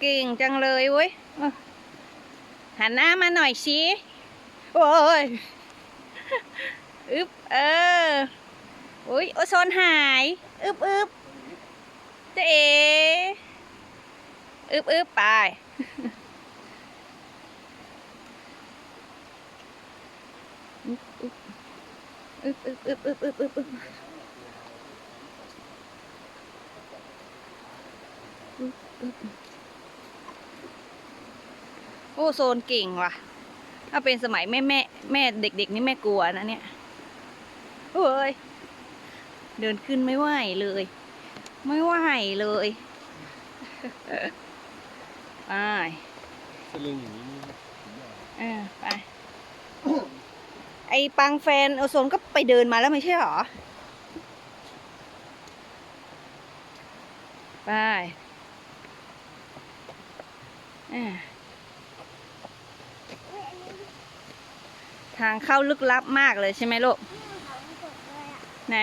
เก่งจังเลยเว้ยหันหน้ามาหน่อยสิโอ้ยอึบเอออุ้ยโอโซนหายอึบอึบเจ๊เออึบอึบไปอึบอึบอึบอึบอึบอึบอึบ โอ้โซนเก่งว่ะ ถ้าเป็นสมัยแม่แม่แม่เด็กๆนี่แม่กลัวนะเนี่ยเฮ้ย เดินขึ้นไม่ไหวเลย ไม่ไหวเลยไปสลิงอย่างนี้นี่เออไป ไอ้ปังแฟนโอโซนก็ไปเดินมาแล้วไม่ใช่หรอ ไปอ่า ทางเข้าลึกลับมากเลยใช่ไหมลูก ไหน